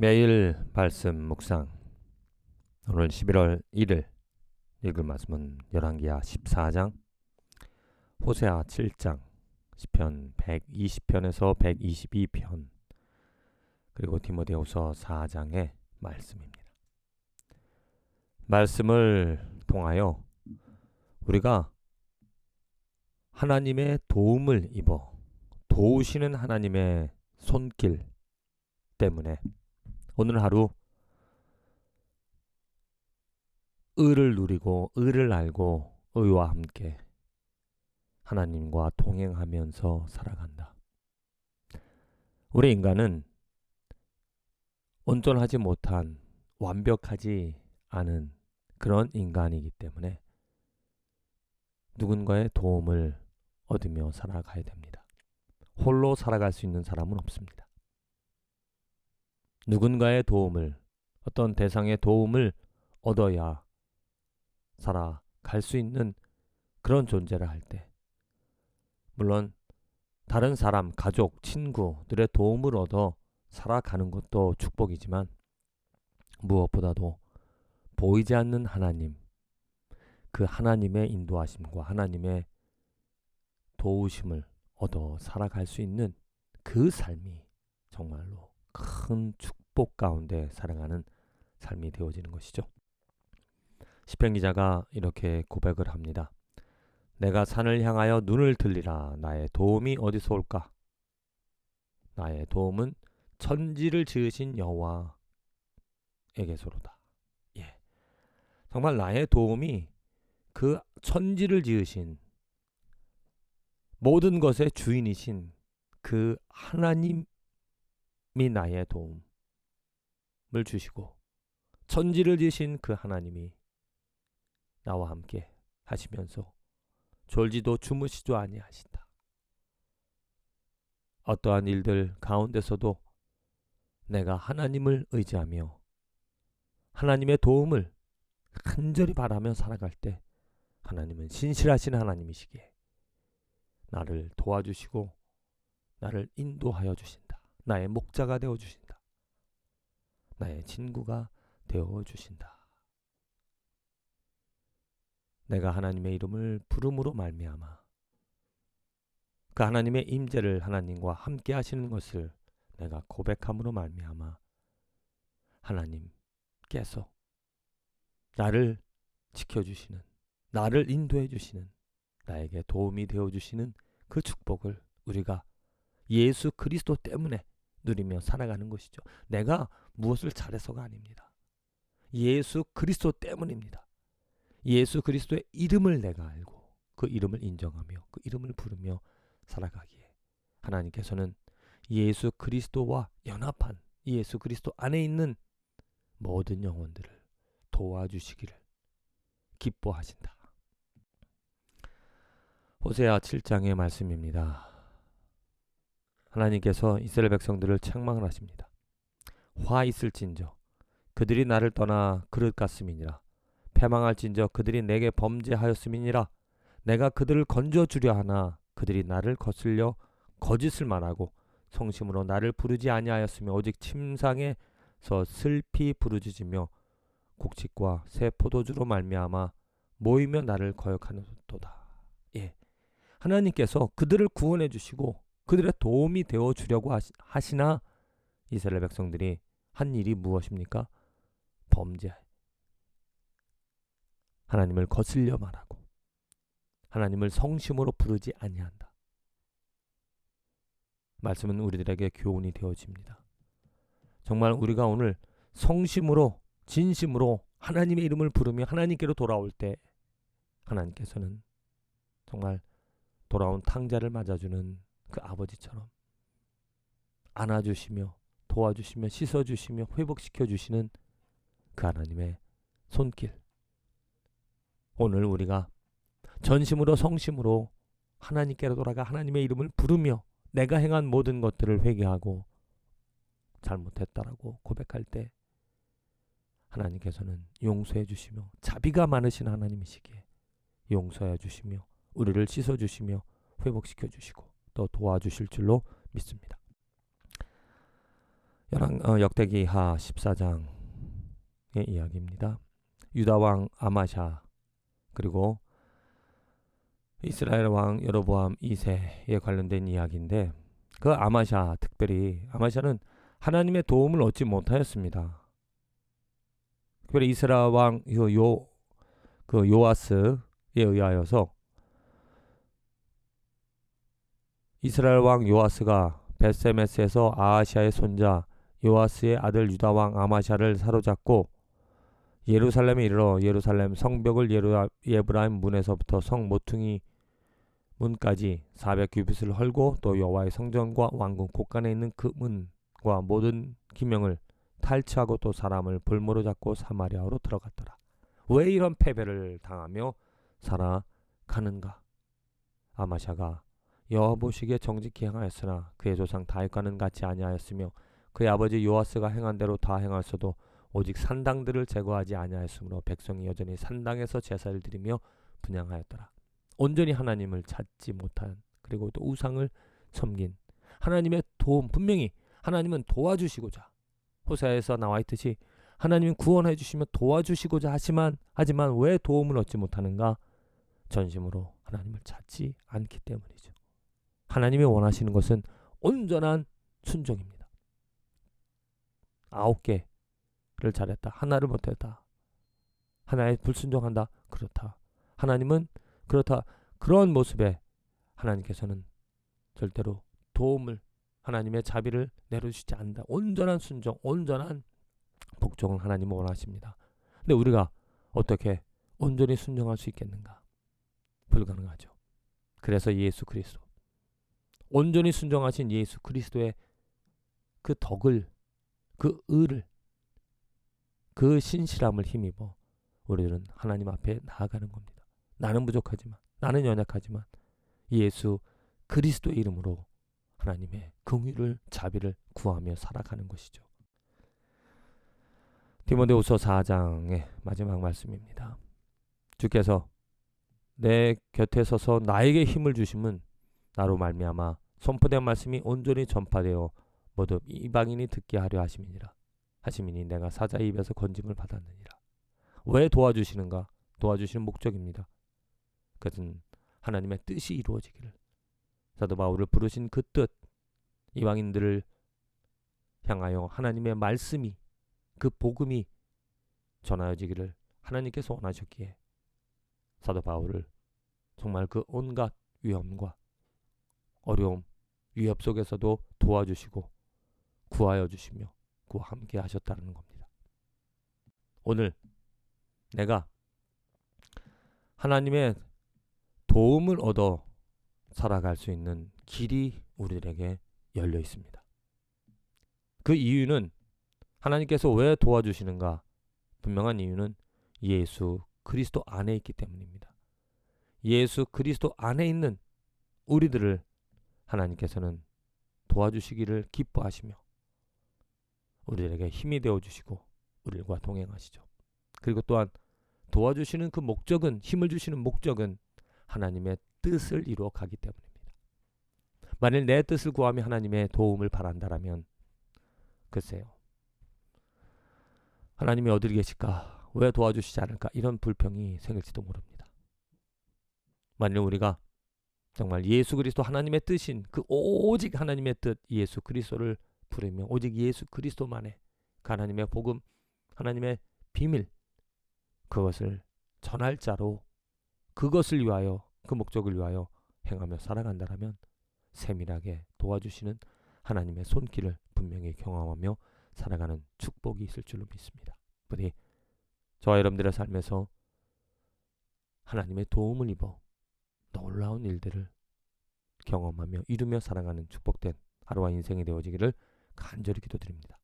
매일 말씀 묵상 오늘 11월 1일 읽을 말씀은 열왕기야 14장 호세아 7장 시편 120편에서 122편 그리고 디모데후서 4장의 말씀입니다. 말씀을 통하여 우리가 하나님의 도움을 입어 도우시는 하나님의 손길 때문에 오늘 하루 의를 누리고 의를 알고 의와 함께 하나님과 동행하면서 살아간다. 우리 인간은 온전하지 못한 완벽하지 않은 그런 인간이기 때문에 누군가의 도움을 얻으며 살아가야 됩니다. 홀로 살아갈 수 있는 사람은 없습니다. 누군가의 도움을 어떤 대상의 도움을 얻어야 살아갈 수 있는 그런 존재를 할 때, 물론 다른 사람, 가족, 친구들의 도움을 얻어 살아가는 것도 축복이지만 무엇보다도 보이지 않는 하나님, 그 하나님의 인도하심과 하나님의 도우심을 얻어 살아갈 수 있는 그 삶이 정말로 큰 축복 가운데 살아가는 삶이 되어지는 것이죠. 시편 기자가 이렇게 고백을 합니다. 내가 산을 향하여 눈을 들리라 나의 도움이 어디서 올까? 나의 도움은 천지를 지으신 여호와에게서로다. 예. 정말 나의 도움이 그 천지를 지으신 모든 것의 주인이신 그 하나님 이 나의 도움을 주시고 천지를 지신 그 하나님이 나와 함께 하시면서 졸지도 주무시도 아니하신다. 어떠한 일들 가운데서도 내가 하나님을 의지하며 하나님의 도움을 간절히 바라며 살아갈 때 하나님은 신실하신 하나님이시기에 나를 도와주시고 나를 인도하여 주신다. 나의 목자가 되어 주신다. 나의 친구가 되어 주신다. 내가 하나님의 이름을 부름으로 말미암아 그 하나님의 임재를 하나님과 함께 하시는 것을 내가 고백함으로 말미암아 하나님께서 나를 지켜 주시는 나를 인도해 주시는 나에게 도움이 되어 주시는 그 축복을 우리가 예수 그리스도 때문에 누리며 살아가는 것이죠. 내가 무엇을 잘해서가 아닙니다. 예수 그리스도 때문입니다. 예수 그리스도의 이름을 내가 알고 그 이름을 인정하며 그 이름을 부르며 살아가기에 하나님께서는 예수 그리스도와 연합한 예수 그리스도 안에 있는 모든 영혼들을 도와주시기를 기뻐하신다. 호세아 7장의 말씀입니다. 하나님께서 이스라엘 백성들을 책망을 하십니다. 화 있을진저 그들이 나를 떠나 그릇 같음이니라 패망할진저 그들이 내게 범죄하였음이니라 내가 그들을 건져 주려 하나 그들이 나를 거슬려 거짓을 말하고 성심으로 나를 부르지 아니하였으며 오직 침상에서 슬피 부르짖으며 곡식과 새 포도주로 말미암아 모이며 나를 거역하는 도다. 예. 하나님께서 그들을 구원해 주시고 그들의 도움이 되어 주려고 하시 나 이스라엘 백성들이 한 일이 무엇입니까? 범죄. 하나님을 거슬려 말하고 하나님을 성심으로 부르지 아니한다. 말씀은 우리들에게 교훈이 되어집니다. 정말 우리가 오늘 성심으로 진심으로 하나님의 이름을 부르며 하나님께로 돌아올 때 하나님께서는 정말 돌아온 탕자를 맞아주는 그 아버지처럼 안아주시며 도와주시며 씻어주시며 회복시켜 주시는 그 하나님의 손길. 오늘 우리가 전심으로 성심으로 하나님께로 돌아가 하나님의 이름을 부르며 내가 행한 모든 것들을 회개하고 잘못했다라고 고백할 때 하나님께서는 용서해 주시며 자비가 많으신 하나님이시기에 용서해 주시며 우리를 씻어 주시며 회복시켜 주시고 또 도와주실 줄로 믿습니다. 열왕 어, 역대기하 14장의 이야기입니다. 유다 왕 아마샤 그리고 이스라엘 왕 여로보암 2세에 관련된 이야기인데 그 아마샤 특별히 아마샤는 하나님의 도움을 얻지 못하였습니다. 특별히 이스라엘 왕요그 요아스에 의하여서 이스라엘 왕 요아스가 베세메스에서 아하시아의 손자 요아스의 아들 유다 왕 아마샤를 사로잡고 예루살렘에 이르러 예루살렘 성벽을 예루, 예브라임 문에서부터 성 모퉁이 문까지 400규빗을 헐고 또 여호와의 성전과 왕궁 곳간에 있는 그 문과 모든 기명을 탈취하고 또 사람을 볼모로 잡고 사마리아로 들어갔더라. 왜 이런 패배를 당하며 살아가는가? 아마샤가 여호와 보시기에 정직히 행하였으나 그의 조상 다윗과는 같이 아니하였으며 그의 아버지 요아스가 행한 대로 다 행하였어도 오직 산당들을 제거하지 아니하였으므로 백성이 여전히 산당에서 제사를 드리며 분양하였더라. 온전히 하나님을 찾지 못한 그리고 또 우상을 섬긴 하나님의 도움 분명히 하나님은 도와주시고자 호세아에서 나와 있듯이 하나님은 구원해 주시며 도와주시고자 하지만 하지만 왜 도움을 얻지 못하는가? 전심으로 하나님을 찾지 않기 때문이죠. 하나님이 원하시는 것은 온전한 순종입니다. 아홉 개를 잘했다. 하나를 못했다. 하나에 불순종한다. 그렇다. 하나님은 그렇다. 그런 모습에 하나님께서는 절대로 도움을 하나님의 자비를 내려주시지 않는다. 온전한 순종, 온전한 복종을 하나님은 원하십니다. 근데 우리가 어떻게 온전히 순종할 수 있겠는가? 불가능하죠. 그래서 예수 그리스도 온전히 순종하신 예수 그리스도의 그 덕을 그 의를 그 신실함을 힘입어 우리들은 하나님 앞에 나아가는 겁니다. 나는 부족하지만 나는 연약하지만 예수 그리스도 이름으로 하나님의 긍휼을 자비를 구하며 살아가는 것이죠. 디모데후서 4장의 마지막 말씀입니다. 주께서 내 곁에 서서 나에게 힘을 주심은 나로 말미암아 선포된 말씀이 온전히 전파되어 모두 이방인이 듣게 하려 하심이니라. 하심이니 내가 사자 입에서 건짐을 받았느니라. 왜 도와주시는가? 도와주시는 목적입니다. 그것은 하나님의 뜻이 이루어지기를. 사도 바울을 부르신 그 뜻, 이방인들을 향하여 하나님의 말씀이 그 복음이 전하여지기를 하나님께서 원하셨기에 사도 바울을 정말 그 온갖 위험과 어려움, 위협 속에서도 도와주시고 구하여 주시며 그와 함께 하셨다는 겁니다. 오늘 내가 하나님의 도움을 얻어 살아갈 수 있는 길이 우리들에게 열려 있습니다. 그 이유는 하나님께서 왜 도와주시는가? 분명한 이유는 예수 그리스도 안에 있기 때문입니다. 예수 그리스도 안에 있는 우리들을 하나님께서는 도와주시기를 기뻐하시며 우리들에게 힘이 되어 주시고 우리들과 동행하시죠. 그리고 또한 도와주시는 그 목적은 힘을 주시는 목적은 하나님의 뜻을 이루어 가기 때문입니다. 만일 내 뜻을 구하며 하나님의 도움을 바란다라면 글쎄요. 하나님이 어디 계실까? 왜 도와주시지 않을까? 이런 불평이 생길지도 모릅니다. 만일 우리가 정말 예수 그리스도 하나님의 뜻인 그 오직 하나님의 뜻 예수 그리스도를 부르며 오직 예수 그리스도만의 그 하나님의 복음 하나님의 비밀 그것을 전할 자로 그것을 위하여 그 목적을 위하여 행하며 살아간다라면 세밀하게 도와주시는 하나님의 손길을 분명히 경험하며 살아가는 축복이 있을 줄로 믿습니다. 부디 저와 여러분들의 삶에서 하나님의 도움을 입어 놀라운 일들을 경험하며 이루며 살아가는 축복된 하루와 인생이 되어지기를 간절히 기도드립니다.